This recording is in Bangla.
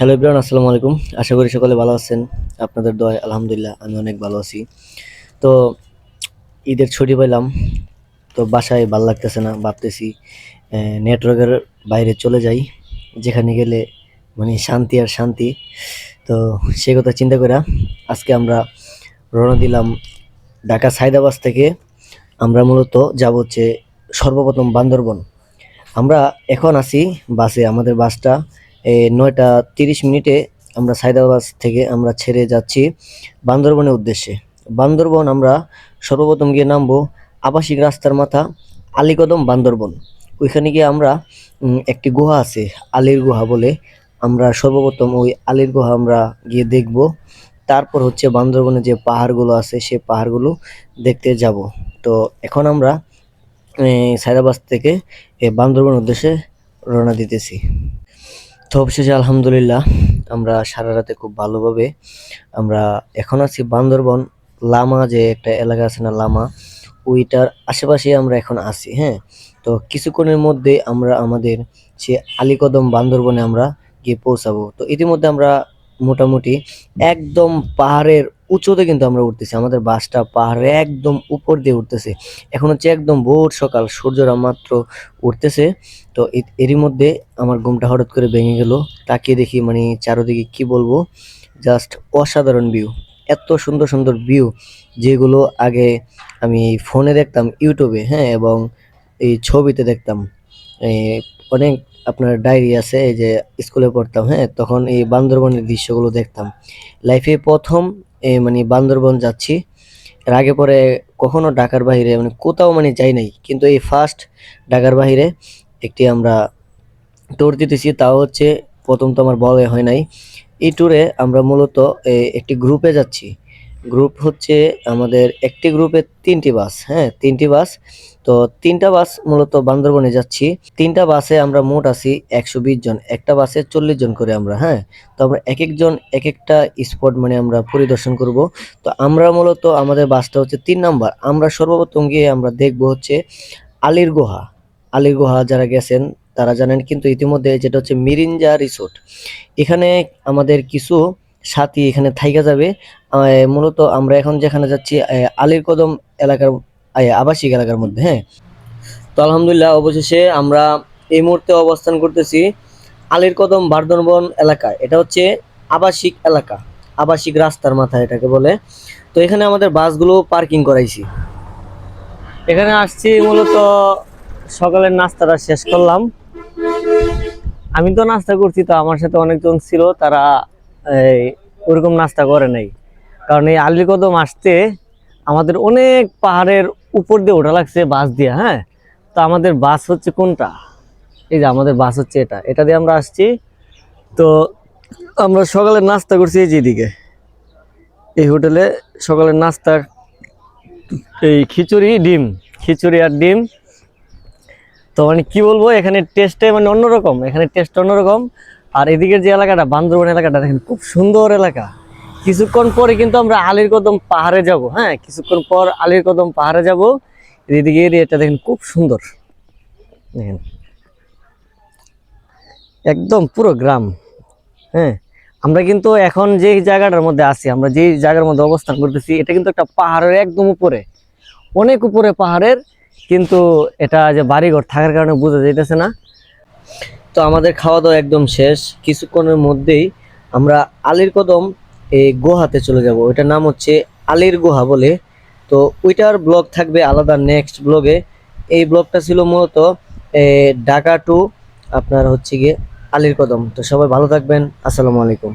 হ্যালো ইব্রাহিম আসসালামু আলাইকুম। আশা করি সকলে ভালো আছেন। আপনাদের দয় আলহামদুলিল্লাহ, আমি অনেক ভালো আছি। তো ঈদের ছুটি পেলাম তো বাসায় ভালো লাগতেছে না, ভাবতেছি নেটওয়ার্কের বাইরে চলে যাই, যেখানে গেলে মানে শান্তি আর শান্তি। তো সে কথা চিন্তা করে আজকে আমরা রওনা দিলাম ঢাকা সাইদাবাস থেকে। আমরা মূলত যাব হচ্ছে সর্বপ্রথম বান্দরবন। আমরা এখন আছি বাসে, আমাদের বাসটা নয়টা তিরিশ মিনিটে আমরা সাইদাবাদ থেকে আমরা ছেড়ে যাচ্ছি বান্দরবনের উদ্দেশ্যে। বান্দরবন আমরা সর্বপ্রথম গিয়ে নামবো আবাসিক রাস্তার মাথা আলীকদম বান্দরবন। ওইখানে গিয়ে আমরা একটি গুহা আছে আলীর গুহা বলে আমরা সর্বপ্রথম ওই আলীর গুহা আমরা গিয়ে দেখব। তারপর হচ্ছে বান্দরবনে যে পাহাড়গুলো আছে সে পাহাড়গুলো দেখতে যাব। তো এখন আমরা এই, সাইদাবাদ থেকে বান্দরবন উদ্দেশ্যে রওনা দিতেছি। তো অবশেষে আলহামদুলিল্লাহ, আমরা সারা রাতে খুব ভালোভাবে আমরা এখন আছি বান্দরবন, লামা যে একটা এলাকা আছে না লামা, ওইটার আশেপাশে আমরা এখন আছি হ্যাঁ? তো কিছুক্ষণের মধ্যে আমরা আমাদের সে আলিকদম বান্দরবনে আমরা গিয়ে পৌঁছাবো। তো ইতিমধ্যে আমরা মোটামুটি একদম পাহাড়ের উঁচুতে কিন্তু আমরা উঠতেছি। আমাদের বাসটা পাহাড়ে একদম উপর দিয়ে উঠতেছে। এখন হচ্ছে একদম ভোর সকাল, সূর্যরা মাত্র উঠতেছে। তো এরই মধ্যে আমার ঘুমটা হঠাৎ করে ভেঙে গেল। তাকিয়ে দেখি মানে চারোদিকে কি বলব? জাস্ট অসাধারণ ভিউ এত সুন্দর সুন্দর ভিউ যেগুলো আগে আমি ফোনে দেখতাম ইউটিউবে হ্যাঁ? এবং এই ছবিতে দেখতাম। অনেক আপনার ডায়েরি আছে, এই যে স্কুলে পড়তাম হ্যাঁ? তখন এই বান্দরবনের দৃশ্যগুলো দেখতাম। লাইফে প্রথম মানে বান্দরবন যাচ্ছি। এর আগে পরে কখনো ঢাকার বাহিরে মানে কোথাও মানে যাই নাই। কিন্তু এই ফার্স্ট ঢাকার বাহিরে একটি আমরা ট্যুর দিতেছি, তাও হচ্ছে প্রথম তো আমার বলা হয় নাই। এই ট্যুরে আমরা মূলত একটি গ্রুপে যাচ্ছি। গ্রুপ হচ্ছে আমাদের একটি গ্রুপে তিনটি বাস হ্যাঁ তিনটি বাস তো তিনটা বাস মূলত বান্দরবনে যাচ্ছি। তিনটা বাসে আমরা মোট আছি একশো বিশ জন, একটা বাসে চল্লিশ জন করে আমরা হ্যাঁ। তো আমরা এক একজন এক একটা স্পট মানে আমরা পরিদর্শন করব। তো আমরা মূলত আমাদের বাসটা হচ্ছে তিন নাম্বার। আমরা সর্বপ্রথম গিয়ে আমরা দেখব হচ্ছে আলীর গুহা। আলীর গুহা যারা গেছেন, তারা জানেন কিন্তু ইতিমধ্যে যেটা হচ্ছে মিরিঞ্জা রিসোর্ট। এখানে আমাদের কিছু সাথী এখানে থাইকা যাবে। মূলত আমরা এখন যেখানে যাচ্ছি আলীর কদম এলাকার আবাসিক এলাকার মধ্যে হ্যাঁ? তো আলহামদুলিল্লাহ, অবশেষে আমরা এই মুহূর্তে অবস্থান করতেছি আলীর কদম বারদনবন এলাকায়। এটা হচ্ছে আবাসিক এলাকা, আবাসিক রাস্তার মাথায় এটাকে বলে। তো এখানে আমাদের বাসগুলো পার্কিং করাইছি। এখানে আসছি মূলত, সকালের নাস্তাটা শেষ করলাম। আমি তো নাস্তা করছি, তো আমার সাথে অনেকজন ছিল, তারা ওরকম নাস্তা করে নাই। কারণ এই আলীর কদম আসতে আমাদের অনেক পাহাড়ের উপর দিয়ে ওঠা লাগছে বাস দিয়ে হ্যাঁ? তো আমাদের বাস হচ্ছে কোনটা? এই যে আমাদের বাস হচ্ছে এটা। এটা দিয়ে আমরা আসছি। তো আমরা সকালের নাস্তা করছি এই যেদিকে এই হোটেলে সকালের নাস্তা এই খিচুড়ি, ডিম। খিচুড়ি আর ডিম। তো মানে কী বলব, এখানে টেস্টে মানে অন্যরকম। এখানে টেস্ট অন্যরকম। আর এদিকের যে এলাকাটা, বান্দরবন এলাকাটা, দেখেন খুব সুন্দর এলাকা। কিছুক্ষণ পরে কিন্তু আমরা আলীর কদম পাহাড়ে যাব হ্যাঁ? কিছুক্ষণ পর আলীর কদম পাহাড়ে যাব। এদিকে এরিয়াটা দেখেন খুব সুন্দর। দেখেন। একদম পুরো গ্রাম হ্যাঁ? আমরা কিন্তু এখন যে জায়গাটার মধ্যে আছি, আমরা যে জায়গার মধ্যে অবস্থান করতেছি, এটা কিন্তু একটা পাহাড়ের একদম উপরে। অনেক উপরে পাহাড়ের, কিন্তু এটা যে বাড়িঘর থাকার কারণে বোঝা যাইতেছে না। তো আমাদের খাওয়া দাওয়া একদম শেষ। কিছুক্ষণের মধ্যেই আমরা আলীর কদম এই গুহাতে চলে যাব। ওইটার নাম হচ্ছে আলীর গুহা বলে। তো ওইটার ব্লগ থাকবে আলাদা নেক্সট ব্লগে। এই ব্লগটা ছিল মূলত ঢাকা টু আপনার হচ্ছে গিয়ে আলীর কদম। তো সবাই ভালো থাকবেন। আসসালামু আলাইকুম।